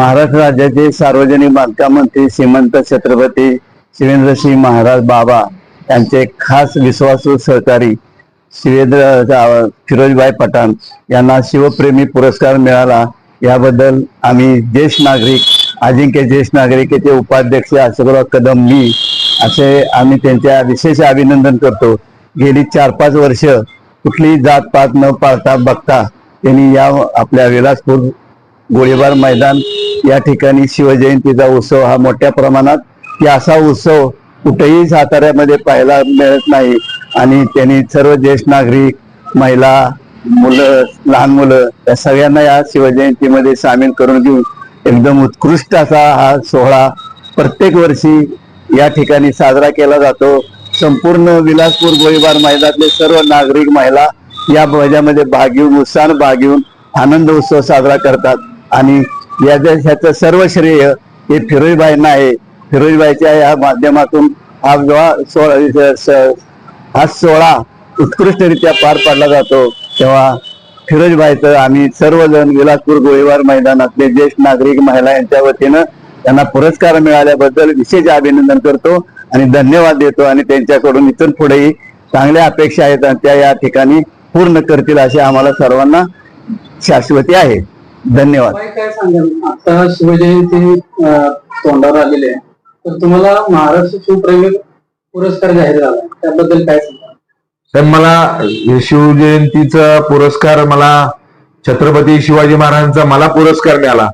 महाराष्ट्र राज्याचे सार्वजनिक बांधकाम मंत्री श्रीमंत छत्रपती शिवेंद्रसिंह महाराज बाबा यांचे खास विश्वासू सहकारी शिवेंद्र फिरोजभाई पठाण यांना शिवप्रेमी पुरस्कार मिळाला. याबद्दल आम्ही ज्येष्ठ नागरिक अजिंक्य ज्येष्ठ नागरिकेचे उपाध्यक्ष अशोकराव कदम मी असे आम्ही त्यांच्या विशेष अभिनंदन करतो. गेली चार पाच वर्ष कुठलीही जात पात न पाळता बघता त्यांनी या आपल्या विलासपूर गोळीबार मैदान या ठिकाणी शिवजयंतीचा उत्सव हा मोठ्या प्रमाणात की असा उत्सव कुठेही साताऱ्यामध्ये पाहायला मिळत नाही. आणि त्यांनी सर्व ज्येष्ठ नागरिक महिला मुलं लहान मुलं या सगळ्यांना या शिवजयंतीमध्ये सामील करून घेऊन एकदम उत्कृष्ट असा हा सोहळा प्रत्येक वर्षी या ठिकाणी साजरा केला जातो. संपूर्ण विलासपूर गोळीबार मैदानातले सर्व नागरिक महिला या ध्वजामध्ये भाग घेऊन उत्साहानं भाग घेऊन आनंद उत्सव साजरा करतात. आणि याच्या ह्याचं सर्व श्रेय हे फिरोजबाईंना आहे. फिरोजबाईच्या या माध्यमातून हा जेव्हा सोहळा स- हा सोहळा उत्कृष्टरित्या पार पाडला जातो. तेव्हा फिरोजबाईचं आम्ही सर्वजण विलासपूर गोळीबार मैदानातले ज्येष्ठ नागरिक महिला यांच्या वतीनं त्यांना पुरस्कार मिळाल्याबद्दल विशेष अभिनंदन करतो आणि धन्यवाद देतो आणि त्यांच्याकडून इथून पुढेही चांगल्या अपेक्षा आहेत आणि त्या या ठिकाणी पूर्ण करतील अशी आम्हाला सर्वांना शाश्वती आहे. धन्यवाद. काय काय सांगाल? आता शिवजयंती तोंडावर आलेली आहे. तर तुम्हाला महाराष्ट्र शिवप्रेमी पुरस्कार जाहीर झाला त्याबद्दल काय तर मला शिवजयंतीचा पुरस्कार मला छत्रपती शिवाजी महाराजांचा मला पुरस्कार मिळाला.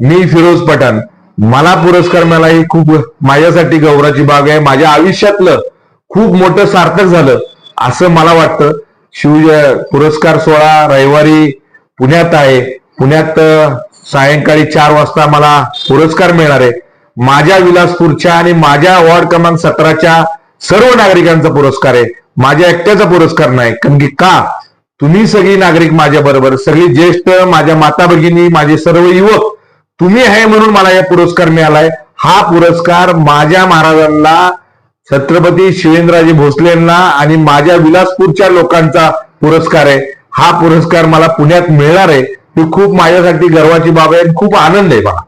मी फिरोज पठाण. मला पुरस्कार मिळाला ही खूप माझ्यासाठी गौरवाची बाब आहे. माझ्या आयुष्यातलं खूप मोठं सार्थक झालं असं मला वाटतं. शिवजय पुरस्कार सोहळा रविवारी पुण्यात आहे. पुण्यात सायंकाळी चार वाजता मला पुरस्कार मिळणार आहे. माझ्या विलासपूरच्या आणि माझ्या वॉर्ड क्रमांक सतराच्या सर्व नागरिकांचा पुरस्कार आहे. माझ्या एकट्याचा पुरस्कार नाही कारण की का? तुम्ही सगळी नागरिक माझ्या बरोबर सगळी ज्येष्ठ माझ्या माता भगिनी माझे सर्व युवक तुम्ही आहे म्हणून मला या पुरस्कार मिळालाय. हा पुरस्कार माझ्या महाराजांना छत्रपती शिवेंद्रराजे भोसलेंना आणि माझ्या विलासपूरच्या लोकांचा पुरस्कार आहे. हा पुरस्कार मला पुण्यात मिळणार आहे. ही खूप माझ्यासाठी गर्वाची बाब आहे आणि खूप आनंद आहे मला.